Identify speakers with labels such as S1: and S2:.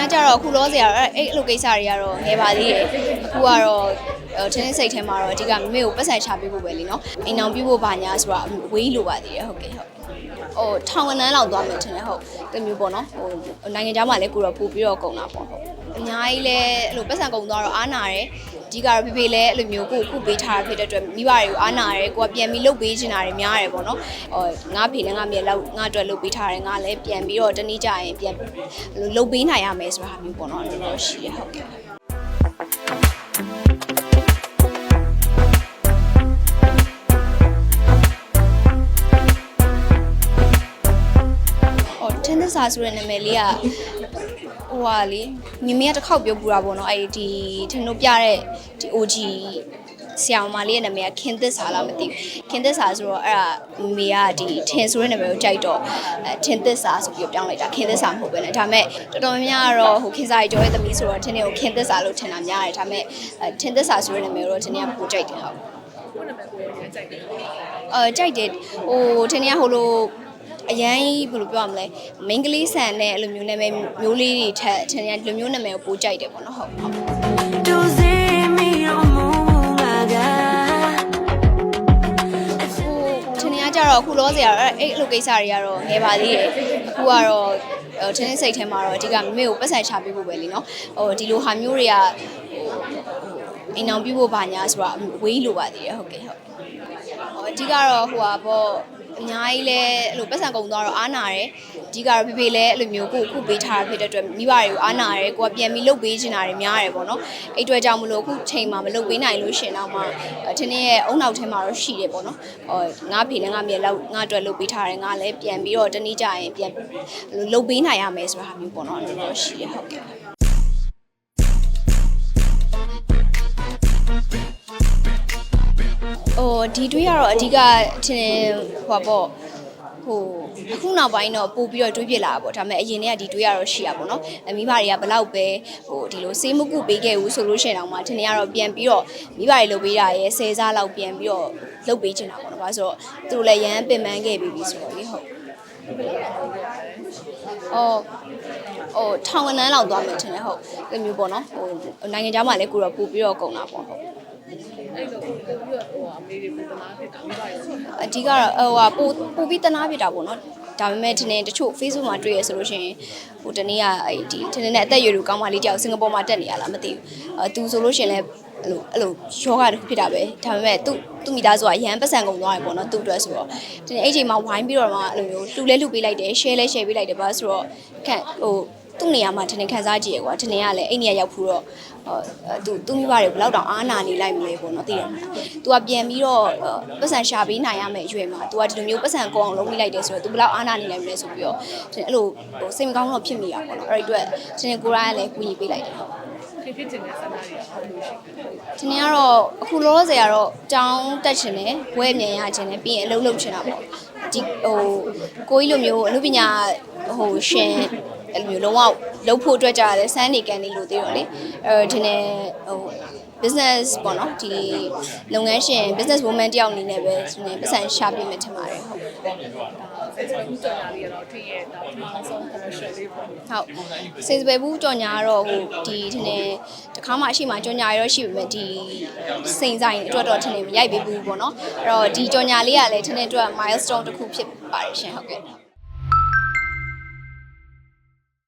S1: င်ကကြတော့အခုလောဆရာတော့အဲ့အဲ့လိုကိစ္စတွေကတော့ငယ်ပါသေးတယ်အခုကတော့အဲထင်းထင်းစိတ်ထဲမှာတော့အဓိကမမေကိုပတ်စံချပေးဖို့ပဲလीနော်အိမ်အောင်ပြဖို့ဘာညာဆိုတာဝေးလိုပါသေးတယ်ဟုတ်ကဲ့ဟုတ် ဟိုထောင်ကနန်းလောက်သွားမယ်ထင်တယ်ဟုတ်တမျိုးပေါ့နော်ဟိုနိုင်ငံခြားမှာလည်းကိုတော့ပို့ပြီးတော့ကုန်တာပေါ့ဟုတ်အများကြီးလဲအဲ့လိုပတ်စံကုန်သွားတော့အားနာတယ်အဓိကတော့ဖေဖေလည်းအဲ့လိုမျိုးကိုခုပေးထားတာဖြစ်တဲ့အတွက်မိဘတွေကိုအားနာတယ်ကိုကပြန်ပြီးလှုပ်ပေးချင်တာတွေများတယ်ပေါ့နော်ဟိုငါဖေနဲ့ငါမြေလောက်ငါအတွက်လှုပ်ပေးထားတယ်ငါလည်းပြန်ပြီးတော့တနည်းကြရင်ပြန်လှုပ်ပေးနိုင်ရမယ်ဆိုတာမျိုးပေါ့နော်အဲ့လိုရှိရဟုတ်ကဲ့ ဟိုတင်းသစ္စာဆိုတဲ့နာမည်လေးကဟိုဟာလေမိမိကတစ်ခေါက်ပြောပူတာပေါ့နော်အဲ့ဒီထင်တို့ပြတဲ့ဒီ OG ဆရာမလေးရဲ့နာမည်ကခင်သစ္စာလားမသိဘူးခင်သစ္စာဆိုတော့အဲ့ဒါမိမိကဒီထင်ဆိုတဲ့နာမည်ကိုကြိုက်တော့အဲထင်သစ္စာဆိုပြီးပြောင်းလိုက်တာခင်သစ္စာမဟုတ်ပဲねဒါပေမဲ့တော်တော်များများကတော့ဟိုခင်စာကြီးကျော်ရဲ့သမီးဆိုတော့ထင်တယ်ကိုခင်သစ္စာလို့ထင်တာများတယ်ဒါပေမဲ့အဲထင်သစ္စာဆိုတဲ့နာမည်ကိုတော့ထင်တယ်ကပိုကြိုက်တယ်ဟုတ်
S2: ကိုယ့်နာမည်ကိုရမ်းကြိုက်တယ်
S1: အဲကြိုက်တယ်ဟိုထင်ရဟိုလို အရန်ကြီးဘယ်လိုပြောရမလဲမိန်းကလေးဆန်တဲ့အဲ့လိုမျိုးနာမည်မျိုးလေးတွေထက်ထင်ရဒီလိုမျိုးနာမည်ကိုပိုကြိုက်တယ်ပေါ့နော်ဟုတ်ဟုတ်
S3: Do see me on moon, my God.
S1: ဟိုထင်ရကြတော့အခုလောဆရာတော့အဲ့အဲ့လိုကိစ္စတွေကတော့ငယ်ပါသေးတယ်အခုကတော့ဟိုထင်းထင်းစိတ်ထဲမှာတော့အဓိကမမေကိုပတ်စံချပေးဖို့ပဲလीနော်ဟိုဒီလိုဟာမျိုးတွေကဟိုအိမ်အောင်ပြဖို့ဘာညာဆိုတာဝေးလိုပါသေးတယ်ဟုတ်ကဲ့ဟုတ်ဟိုအဓိကတော့ဟိုဟာပေါ့ အများကြီးလဲအဲ့လိုပတ်စံကုန်သွားတော့အားနာတယ်အဓိကတော့ဖေဖေလည်းအဲ့လိုမျိုးကိုခုပေးထားတာဖြစ်တဲ့အတွက်မိဘတွေကိုအားနာတယ်ကိုကပြန်ပြီးလှုပ်ပေးချင်တာတွေများတယ်ပေါ့နော်အဲ့အတွက်ကြောင့်မလို့အခုချိန်မှာမလှုပ်ပေးနိုင်လို့ရှင်တော့မှထင်းရဲ့အုံနောက်ထဲမှာတော့ရှိတယ်ပေါ့နော်ဟိုငါဖေနဲ့ငါမြေလောက်ငါအတွက်လှုပ်ပေးထားတယ်ငါလည်းပြန်ပြီးတော့တနည်းကြရင်ပြန်လှုပ်ပေးနိုင်ရမယ်ဆိုတာမျိုးပေါ့နော်အဲ့လိုတော့ရှိရဟုတ်ကဲ့ ဟိုဒီတွေးကတော့အဓိကထင်တယ်ဟိုပါပေါ့ဟိုအခုနောက်ပိုင်းတော့ပို့ပြီးတော့တွေးပြစ်လာတာပေါ့ဒါပေမဲ့အရင်တည်းကဒီတွေးရတော့ရှိရပါတော့အမိဘတွေကဘလောက်ပဲဟိုဒီလိုစေးမကုပေးခဲ့ဘူးဆိုလို့ရှိရင်တော့မှထင်တယ်ကတော့ပြန်ပြီးတော့မိဘတွေလုပ်ပေးတာရဲ့ဆယ်စားလောက်ပြန်ပြီးတော့လုပ်ပေးချင်တာပေါ့နော်ဘာလို့ဆိုတော့သူတို့လည်းရမ်းပင်ပန်းခဲ့ပြီးပြီဆိုတော့လေဟုတ်အော်ဟိုထောင်ကနန်းလောက်သွားမယ်ထင်တယ်ဟုတ်ဒီမျိုးပေါ့နော်ဟိုနိုင်ငံခြားမှာလည်းကိုတော့ပို့ပြီးတော့ကုန်တာပေါ့ဟုတ်
S2: အဲ့လိုကိုကိုပြီးတော့ဟိုအမေတွေပုံသမားဖြစ်တာမိဘတွေဆို
S1: အဓိကတော့ဟိုဟာပို့ပို့ပြီးတနာပြတာပေါ့နော်ဒါပေမဲ့ဒီနေ့တချို့ Facebook မှာတွေ့ရဆိုလို့ရှိရင်ဟိုတနေ့ကအဲ့ဒီဒီနေ့နဲ့အသက်အရွယ်လူကောင်းမလေးတယောက်စင်ကာပူမှာတက်နေရလားမသိဘူးအဲသူဆိုလို့ရှိရင်လည်းအဲ့လိုအဲ့လိုယောဂတစ်ခုဖြစ်တာပဲဒါပေမဲ့သူသူမိသားစုကရန်ပတ်စံကုန်သွားတယ်ပေါ့နော်သူ့အတွက်ဆိုတော့ဒီနေ့အဲ့ချိန်မှာဝိုင်းပြီးတော့မှအဲ့လိုမျိုးလှူလဲလှူပေးလိုက်တယ် share လဲ share ပေးလိုက်တယ်ဘာလို့ဆိုတော့ခန့်ဟို သူ့နေရာမှာဒီနေ့ခန်းစားကြည့်ရကွာဒီနေ့ကလည်းအဲ့နေရာရောက်ဖူးတော့ဟိုသူသူမိဘတွေဘယ်လောက်တောင်အားနာနေလိုက်မလဲပေါ့နော်သိတယ်မလား။ तू ကပြန်ပြီးတော့ပတ်စံရှာပေးနိုင်ရမယ့်အရွယ်မှာ तू ကဒီလိုမျိုးပတ်စံကောအောင်လုပ်မိလိုက်တယ်ဆိုတော့ तू ဘယ်လောက်အားနာနေလိုက်မလဲဆိုပြီးတော့အဲ့လိုဟိုစိတ်မကောင်းတော့ဖြစ်မိတာပေါ့နော်။အဲ့ဒီအတွက်ရှင်ကိုရိုင်းကလည်းကူညီပေးလိုက်တယ်ဟုတ်
S2: ဖြစ်ဖြစ်ကျင်တဲ့ဆန္ဒတွေဟုတ်လို့ရှိတယ်
S1: ။ဒီနေ့ကတော့အခုလောလောဆယ်ကတော့တောင်းတက်ချင်တယ်ဘွဲ့မြင်ရချင်တယ်ပြီးရင်အလုပ်လုပ်ချင်တာပေါ့။ဒီဟိုကိုကြီးလိုမျိုးအမှုပညာဟိုရှင် အဲ့လိုမျိုးလုံးဝလှုပ်ဖို့အတွက်ကြရတယ်စမ်းနေကန်နေလို့သေးတော့လေအဲဒီနေ့ဟို business ပေါ့နော်ဒီလုပ်ငန်းရှင် business woman တယောက်အနေနဲ့ပဲဒီနေ့ပတ်စံရှာပြမယ်ထင်ပါတယ်ဟုတ်
S2: ဆက်စပ်မှုကြော်ညာလေးကတော့ထင်ရဲ့ဒါပထမဆုံး commercial လေးပေါ့
S1: ဟုတ်စေစပယ်ဘူးကြော်ညာကတော့ဟိုဒီထင်တယ်တခါမှအရှိမှကြော်ညာရတော့ရှိပေမဲ့ဒီစိန်ဆိုင်အတွက်တော့ထင်တယ်မရိုက်ပေးဘူးပေါ့နော်အဲ့တော့ဒီကြော်ညာလေးကလည်းထင်တယ်အတွက် milestone တစ်ခုဖြစ်ပါတယ်ရှင်ဟုတ်ကဲ့